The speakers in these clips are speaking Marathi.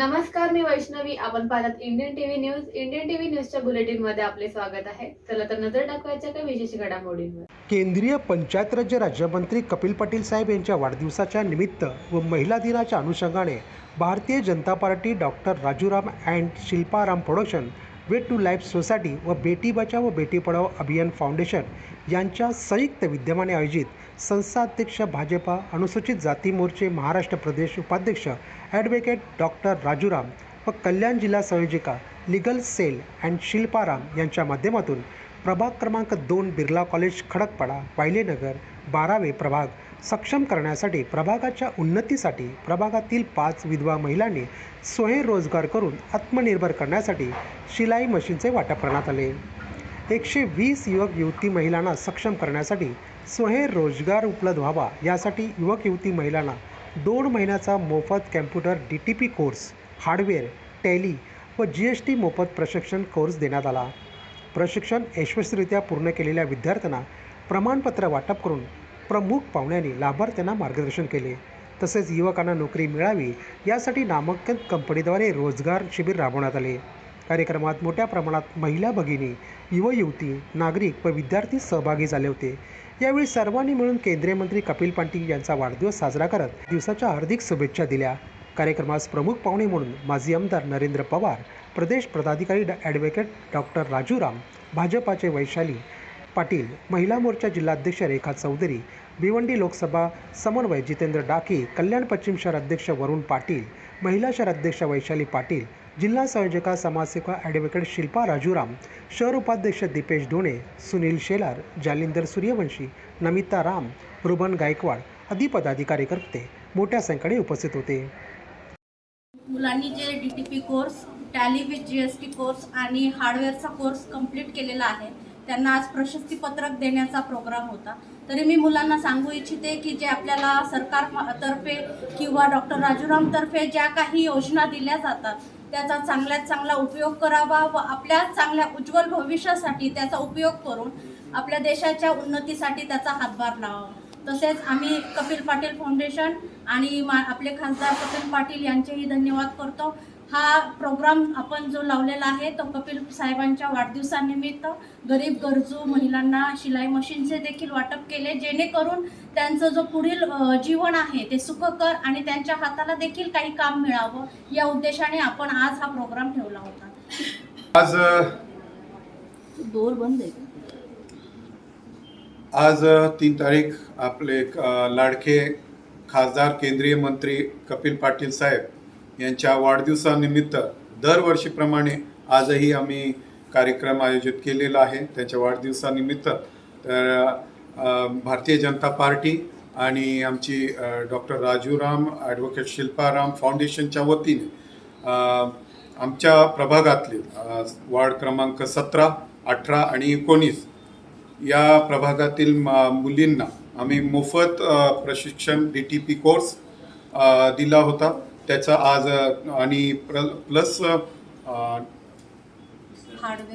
नमस्कार मी वैष्णवी. आपण पाहतात Indian TV news Indian TV न्यूजच्या बुलेटिनमध्ये आपले स्वागत आहे. चला तर नजर टाकवायच्या काही विशेष घडामोडींवर. केंद्रीय पंचायत राज्य राज्यमंत्री कपिल पाटील साहेब यांच्या वाढदिवसाच्या निमित्त व महिला दिनाच्या अनुषंगाने Bharatiya Janata Party doctor Rajuram and Shilparam production way to life society व बेटी बचाव व बेटी पढाओ अभियान फाउंडेशन यांच्या संयुक्त विद्यमाने आयोजित संस्थाध्यक्ष भाजपा अनुसूचित जाती मोर्चे महाराष्ट्र प्रदेश उपाध्यक्ष ॲडव्होकेट डॉक्टर राजूराम व कल्याण जिल्हा संयोजिका लिगल सेल अँड शिल्पाराम यांच्या माध्यमातून प्रभाग क्रमांक दोन बिर्ला कॉलेज खडकपाडा वायलेनगर बारावे प्रभाग सक्षम करण्यासाठी प्रभागाच्या उन्नतीसाठी प्रभागातील पाच विधवा महिलांनी स्वयंरोजगार करून आत्मनिर्भर करण्यासाठी शिलाई मशीनचे वाटप करण्यात आले. एकशे वीस युवक युवती महिलांना सक्षम करण्यासाठी स्वयंरोजगार उपलब्ध व्हावा यासाठी युवक युवती महिलांना दोन महिन्याचा मोफत computer D T P course hardware tally व जी एस टी मोफत प्रशिक्षण कोर्स देण्यात आला. प्रशिक्षण यशस्वीरित्या पूर्ण केलेल्या विद्यार्थ्यांना प्रमाणपत्र वाटप करून प्रमुख पाहुण्यांनी लाभार्थ्यांना मार्गदर्शन केले. तसेच युवकांना नोकरी मिळावी यासाठी नामांकन कंपनीद्वारे रोजगार शिबिर राबवण्यात आले. कार्यक्रमात मोठ्या प्रमाणात महिला भगिनी युवयुवती नागरिक व विद्यार्थी सहभागी झाले होते. यावेळी सर्वांनी मिळून केंद्रीय मंत्री कपिल पाटील यांचा वाढदिवस साजरा करत दिवसाच्या हार्दिक शुभेच्छा दिल्या. कार्यक्रमास प्रमुख पाहुणे म्हणून माजी आमदार नरेंद्र पवार प्रदेश पदाधिकारी ॲडव्होकेट डॉक्टर राजूराम भाजपाचे वैशाली पाटील महिला मोर्चा जिल्हाध्यक्ष रेखा चौधरी भिवंडी लोकसभा समन्वय जितेंद्र डाके कल्याण पश्चिम शहर अध्यक्ष वरुण पाटील महिला शहर अध्यक्ष वैशाली पाटील जिल्हा संयोजका समाजसेवा ॲडव्होकेट शिल्पा राजूराम शहर उपाध्यक्ष दीपेश ढोणे सुनील शेलार जालिंदर सूर्यवंशी नमिता राम रुबन गायकवाड आदी पदाधिकारी करते. मोठ्या संख्येने उपस्थित होते. मुलांनी जे D T P course tally with G S T course आणि हार्डवेअरचा कोर्स कंप्लीट केलेला आहे. त्यांना आज प्रशस्ती पत्रक देण्याचा प्रोग्राम होता. तरी मी मुलांना सांगू इच्छिते की जे आपल्याला सरकार तर्फे किंवा डॉक्टर राजूराम तर्फे ज्या काही योजना दिल्या जातात त्याचा चांगल्यात चांगला उपयोग करावा व आपल्या चांगल्या उज्ज्वल भविष्यासाठी त्याचा उपयोग करून आपल्या देशाच्या उन्नतीसाठी त्याचा हातभार लावावा. तसेच आम्ही कपिल पाटील फाउंडेशन आणि मा आपले खासदार कपिल पाटील यांचेही धन्यवाद करतो. हा प्रोग्राम आपण जो लावलेला आहे तो कपिल साहेबांच्या वाढदिवसानिमित्त गरीब गरजू महिलांना शिलाई मशीनचे देखील वाटप केले जेणेकरून त्यांचं जो पुढील जीवन आहे ते सुखकर आणि त्यांच्या हाताला देखील काही काम मिळावं या उद्देशाने आपण आज हा प्रोग्राम ठेवला होता. आज दोर बंद आहे आज तीन तारीख आपले लाडके खासदार केंद्रीय मंत्री कपिल पाटील साहेब यांच्या वाढदिवसानिमित्त दरवर्षीप्रमाणे आजही आम्ही कार्यक्रम आयोजित केलेला आहे. त्यांच्या वाढदिवसानिमित्त तर भारतीय जनता पार्टी आणि आमची डॉक्टर राजूराम ॲडव्होकेट शिल्पाराम फाउंडेशनच्या वतीने आमच्या प्रभागातले वार्ड क्रमांक सतरा अठरा आणि एकोणीस या प्रभागातील मा- मुलींना आम्ही मोफत प्रशिक्षण डी टी पी कोर्स दिला होता. त्याचा आज आणि प्लस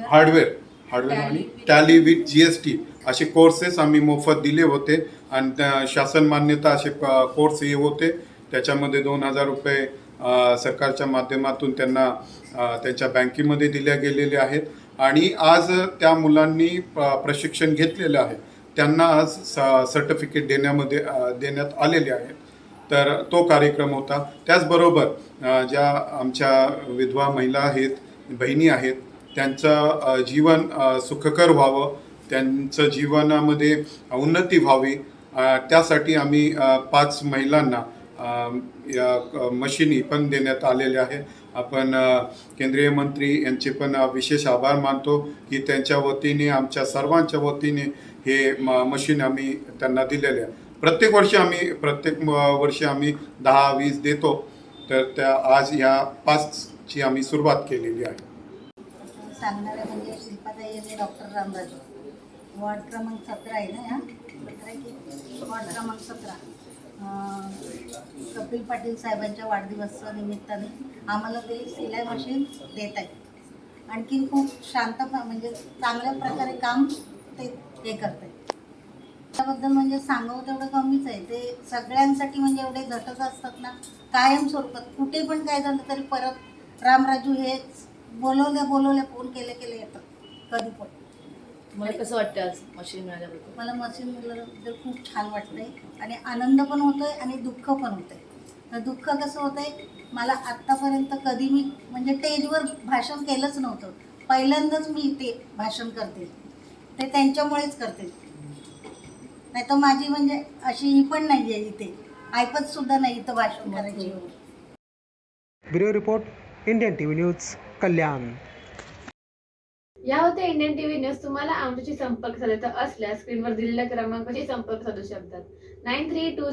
हार्डवेअर. हार्डवेअर आणि tally with G S T असे कोर्सेस आम्ही मोफत दिले होते. आणि त्या शासन मान्यता असे कोर्स हे होते. त्याच्यामध्ये दोन हजार रुपये सरकारच्या माध्यमातून त्यांना त्यांच्या बँकेमध्ये दिल्या गेलेले आहेत. आणि आज त्या मुलांनी प्रशिक्षण घेतलेलं आहे. त्यांना आज स- सर्टिफिकेट देण्यामध्ये देण्यात आलेले आहेत. तर तो कार्यक्रम होता. त्याचबरोबर ज्या आमच्या विधवा महिला आहेत बहिणी आहेत त्यांचं जीवन सुखकर व्हावं त्यांचं जीवनामध्ये उन्नती व्हावी त्यासाठी आम्ही पाच महिलांना या मशिनी पण देण्यात आलेल्या आहे. आपण केंद्रीय मंत्री यांचे पण विशेष आभार मानतो की त्यांच्या वतीने आमच्या सर्वांच्या वतीने हे म मशीन आम्ही त्यांना दिलेले आहे. प्रत्येक वर्षी आम्ही प्रत्येक वर्षी आम्ही दहा वीस देतो. तर त्या आज ह्या पाचची आम्ही सुरुवात केलेली आहे. सांगणारे म्हणजे शिल्पाताई आणि डॉक्टर रामराजू. वॉर्ड क्रमांक सतरा आहे ना ह्या? आहे वॉर्ड क्रमांक सतरा. कपिल पाटील साहेबांच्या वाढदिवसाच्या निमित्ताने आम्हाला ते सिलाई मशीन देत आहेत. आणखीन खूप शांत म्हणजे चांगल्या प्रकारे काम ते हे करत आहेत. त्याबद्दल म्हणजे सांगावं तेवढं कमीच आहे. ते सगळ्यांसाठी म्हणजे एवढे घटक असतात ना कायम स्वरूपात कुठे पण काय झालं तरी परत रामराजू हे बोलवले बोलवले फोन केले केले येतात. कधी पण. मला कसं वाटतं आज मशीन मिळाल्याबद्दल? मला मशीन मिळाल्याबद्दल खूप छान वाटतंय. आणि आनंद पण होतोय आणि दुःख पण होतंय. तर दुःख कसं होतंय मला आत्तापर्यंत कधी मी म्हणजे स्टेजवर भाषण केलंच नव्हतं. पहिल्यांदाच मी ते भाषण करते. ते त्यांच्यामुळेच करते. नाही तर माझी म्हणजे अशी ही पण नाही आहे इथे. ऐपत सुद्धा नाही इथं भाषण करायची. Bureau report Indian T V news Kalyan. या होत्या इंडियन टीव्ही न्यूज. तुम्हाला आमच्याशी संपर्क साधायचा असल्यास स्क्रीनवर दिलेल्या क्रमांकाशी संपर्क साधू शकतात. Nine three to